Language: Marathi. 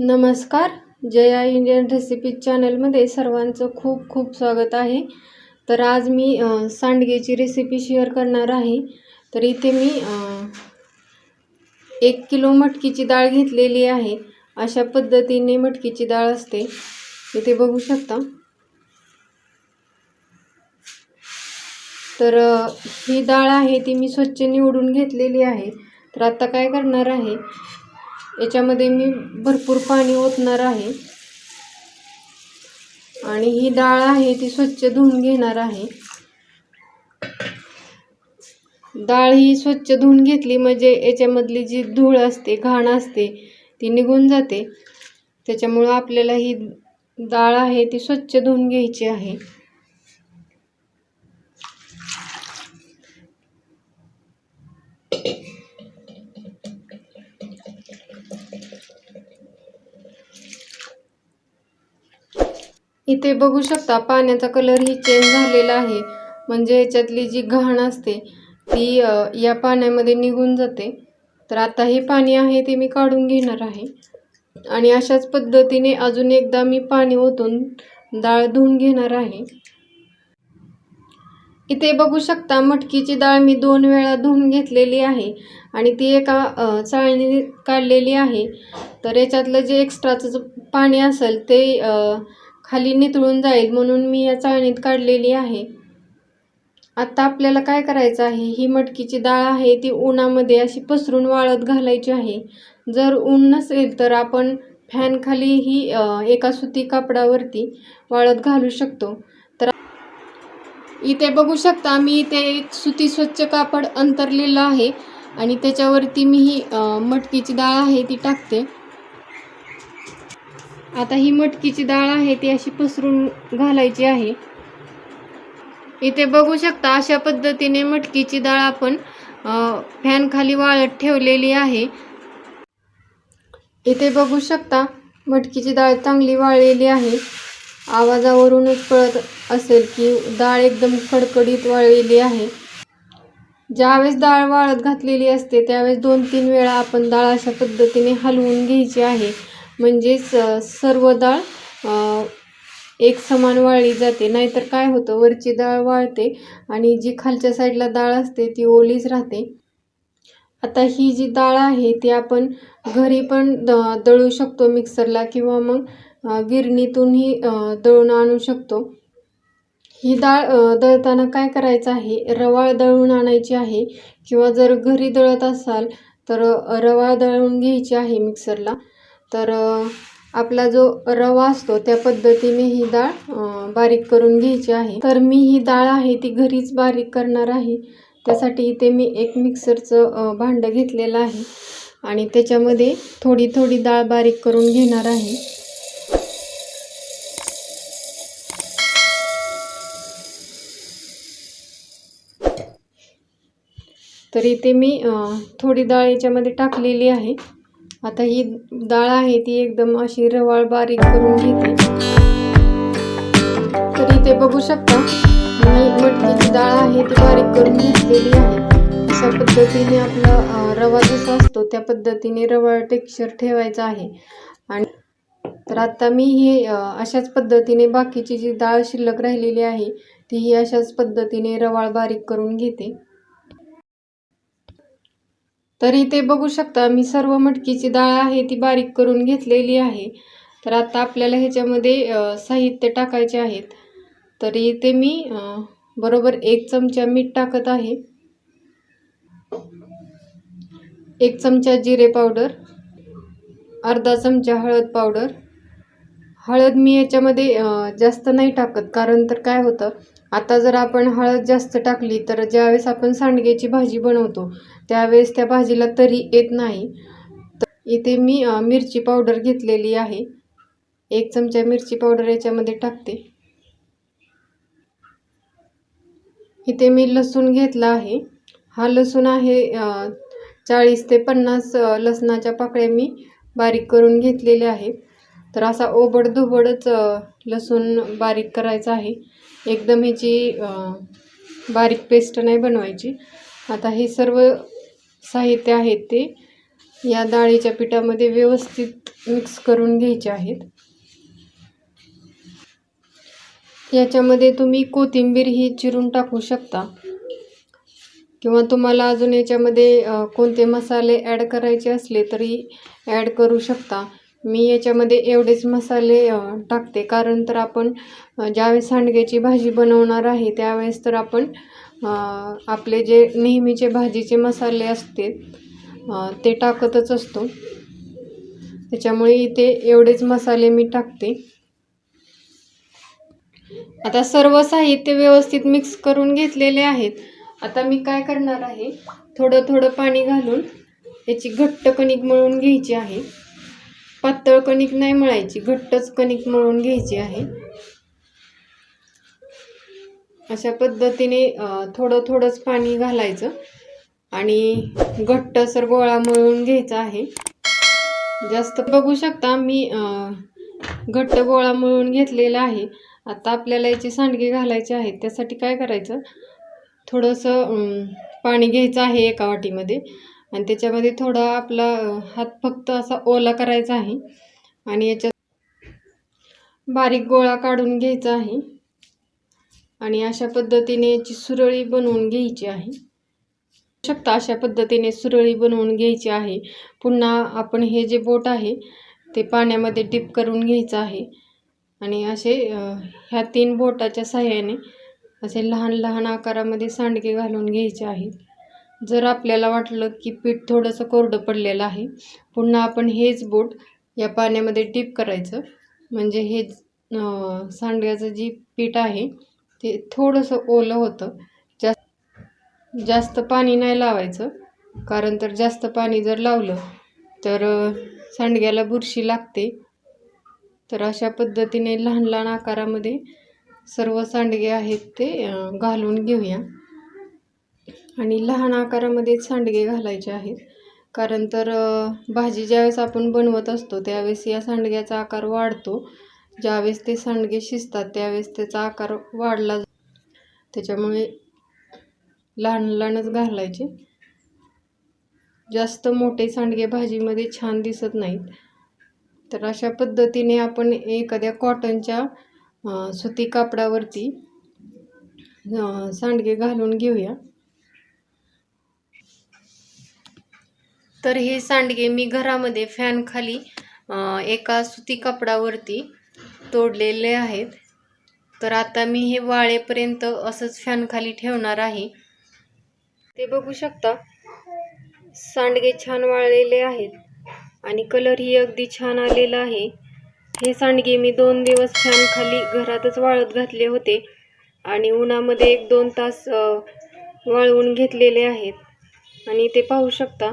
नमस्कार. जया इंडियन रेसिपी चॅनलमध्ये सर्वांचं खूप खूप स्वागत आहे. तर आज मी सांडगेची रेसिपी शेअर करणार आहे. तर इथे मी एक किलो मटकीची डाळ घेतलेली आहे. अशा पद्धतीने मटकीची डाळ असते. इथे बघू शकता. तर ही डाळ आहे ती मी स्वच्छ निवडून घेतलेली आहे. तर आता काय करणार आहे? याच्यामध्ये मी भरपूर पाणी ओतणार आहे. आणि ही डाळ आहे ती स्वच्छ धुवून घेणार आहे. डाळ ही स्वच्छ धुवून घेतली म्हणजे याच्यामधली जी धूळ असते घाण असते ती निघून जाते. त्याच्यामुळं आपल्याला ही डाळ आहे ती स्वच्छ धुवून घ्यायची आहे. इथे बघू शकता पाण्याचा कलर ही चेंज झालेला आहे. म्हणजे याच्यातली जी घाण असते ती या पाण्यामध्ये निघून जाते. तर आता हे पाणी आहे ते मी काढून घेणार आहे. आणि अशाच पद्धतीने अजून एकदा मी पाणी ओतून डाळ धुवून घेणार आहे. इथे बघू शकता मटकीची डाळ मी दोन वेळा धुवून घेतलेली आहे. आणि ती एका चाळणी काढलेली आहे. तर याच्यातलं जे एक्स्ट्राचं पाणी असेल ते खाली नितळून जाईल म्हणून मी या चाळणीत काढलेली आहे. आता आपल्याला काय करायचं आहे? ही मटकीची डाळ आहे ती उन्हामध्ये अशी पसरून वाळत घालायची आहे. जर ऊन नसेल तर आपण फॅन खाली ही एका सुती कापडावरती वाळत घालू शकतो. तर इथे बघू शकता मी इथे एक सुती स्वच्छ कापड अंतरलेलं आहे आणि त्याच्यावरती मी ही मटकीची डाळ आहे ती टाकते. आता ही मटकीची डाळ आहे ती अशी पसरून घालायची आहे. इथे बघू शकता अशा पद्धतीने मटकीची डाळ आपण फॅन खाली वाळत ठेवलेली आहे. इथे बघू शकता मटकीची डाळ चांगली वाळलेली आहे. आवाजावरूनच कळत असेल की डाळ एकदम खडकडीत वाळलेली आहे. ज्यावेळेस डाळ वाळत घातलेली असते त्यावेळेस दोन तीन वेळा आपण डाळ अशा पद्धतीने हलवून घ्यायची आहे. म्हणजेच सर्व डाळ एक समान वाळली जाते. नाहीतर काय होतं वरची डाळ वाळते आणि जी खालच्या साईडला डाळ असते ती ओलीच राहते. आता ही जी डाळ आहे ती आपण घरी पण द दळू शकतो मिक्सरला किंवा मग गिरणीतूनही दळून आणू शकतो. ही डाळ दळताना काय करायचं आहे रवाळ दळून आणायची आहे किंवा जर घरी दळत असाल तर रवाळ दळून घ्यायची आहे मिक्सरला. तर आपला जो रवा असतो त्या पद्धतीने ही डाळ बारीक करून घ्यायची आहे. तर मी ही डाळ आहे ती घरीच बारीक करणार आहे. त्यासाठी इथे मी एक मिक्सरचं भांडं घेतलेलं आहे. आणि त्याच्यामध्ये थोडी थोडी डाळ बारीक करून घेणार आहे. तर इथे मी थोडी डाळ याच्यामध्ये टाकलेली आहे. आता ही डाळ आहे ती एकदम अशी रवाळ बारीक करून घेते. तर इथे बघू शकता मी मटकीची डाळ आहे ती बारीक करून घेतलेली आहे. अशा पद्धतीने आपला रवा जसा असतो त्या पद्धतीने रवाळ टेक्स्चर ठेवायचा आहे. आणि तर आता मी हे अशाच पद्धतीने बाकीची जी डाळ शिल्लक राहिलेली आहे ती ही अशाच पद्धतीने रवाळ बारीक करून घेते. तर इथे बघू शकता मी सर्व मटकीची डाळ आहे ती बारीक करून घेतलेली आहे. तर आता आपल्याला ह्याच्यामध्ये साहित्य टाकायचे आहेत. तर इथे मी बरोबर एक चमचा मीठ टाकत आहे. एक चमचा जिरे पावडर अर्धा चमचा हळद पावडर. हळद मी याच्यामध्ये जास्त नाही टाकत कारण तर काय होतं आता जर आपण हळद जास्त टाकली तर ज्यावेळेस आपण सांडग्याची भाजी बनवतो त्यावेळेस त्या भाजीला तरी येत नाही. तर इथे मी मिरची पावडर घेतलेली आहे. एक चमचा मिरची पावडर याच्यामध्ये टाकते. इथे मी लसूण घेतला आहे. हा लसूण आहे चाळीस ते पन्नास लसणाच्या पाकळ्या मी बारीक करून घेतलेल्या आहेत. तर असा ओबडधोबडच दुबडच लसूण बारीक करायचा आहे. एकदम ह्याची बारीक पेस्ट नाही बनवायची. आता हे सर्व साहित्य आहेत ते या डाळीच्या पिठामध्ये व्यवस्थित मिक्स करून घ्यायचे आहेत. याच्यामध्ये तुम्ही कोथिंबीर ही चिरून टाकू शकता. किंवा तुम्हाला अजून याच्यामध्ये कोणते मसाले ॲड करायचे असले तरी ॲड करू शकता. मी याच्यामध्ये एवढेच मसाले टाकते. कारण तर आपण ज्यावेळेस सांडग्याची भाजी बनवणार आहे त्यावेळेस तर आपण आपले जे नेहमीचे भाजीचे मसाले असते ते टाकतच असतो. त्याच्यामुळे इथे एवढेच मसाले मी टाकते. आता सर्व साहित्य व्यवस्थित मिक्स करून घेतलेले आहेत. आता मी काय करणार आहे? थोडं थोडं पाणी घालून याची घट्ट कणिक मळून घ्यायची आहे. पातळ कणिक नाही मळायची घट्टच कणिक मळून घ्यायची आहे. अशा पद्धतीने थोडं थोडंच पाणी घालायचं आणि घट्टसर गोळा मळून घ्यायचा आहे. जास्त बघू शकता मी घट्ट गोळा मळून घेतलेला आहे. आता आपल्याला याची सांडगे घालायचे आहेत त्यासाठी काय करायचं? थोडंसं पाणी घ्यायचं आहे एका वाटीमध्ये. आणि त्याच्यामध्ये थोडा आपला हात फक्त असा ओला करायचा आहे. आणि याच्यात बारीक गोळा काढून घ्यायचा आहे. आणि अशा पद्धतीने याची सुरळी बनवून घ्यायची आहे. शकता अशा पद्धतीने सुरळी बनवून घ्यायची आहे. पुन्हा आपण हे जे बोट आहे ते पाण्यामध्ये डिप करून घ्यायचं आहे. आणि असे ह्या तीन बोटाच्या सहाय्याने असे लहान लहान आकारामध्ये सांडगे घालून घ्यायचे आहेत. जर आपल्याला वाटलं की पीठ थोडंसं कोरडं पडलेलं आहे पुन्हा आपण हेच बोट या पाण्यामध्ये डीप करायचं. म्हणजे हे सांडग्याचं जी पीठ आहे ते थोडंसं ओलं होतं. जास्त जास्त पाणी नाही लावायचं. कारण तर जास्त पाणी जर लावलं तर सांडग्याला बुरशी लागते. तर अशा पद्धतीने लहान लहान आकारामध्ये सर्व सांडगे आहेत ते घालून घेऊया. आणि लहान आकारामध्ये सांडगे घालायचे आहेत. कारण तर भाजी ज्यावेळेस आपण बनवत असतो त्यावेळेस या सांडग्याचा आकार वाढतो. ज्यावेळेस ते सांडगे शिजतात त्यावेळेस त्याचा आकार वाढला त्याच्यामुळे लहान लहानच घालायचे. जास्त मोठे सांडगे भाजीमध्ये छान दिसत नाहीत. तर अशा पद्धतीने आपण एखाद्या कॉटनच्या सुती कापडावरती सांडगे घालून घेऊया. तर हे सांडगे मी घरामध्ये फॅनखाली एका सुती कपडावरती तोडलेले आहेत. तर आता मी हे वाळेपर्यंत असंच फॅनखाली ठेवणार आहे. ते बघू शकता सांडगे छान वाळलेले आहेत आणि कलरही अगदी छान आलेला आहे. हे सांडगे मी दोन दिवस फॅनखाली घरातच वाळत घातले होते आणि उन्हामध्ये एक दोन तास वाळवून घेतलेले आहेत. आणि ते पाहू शकता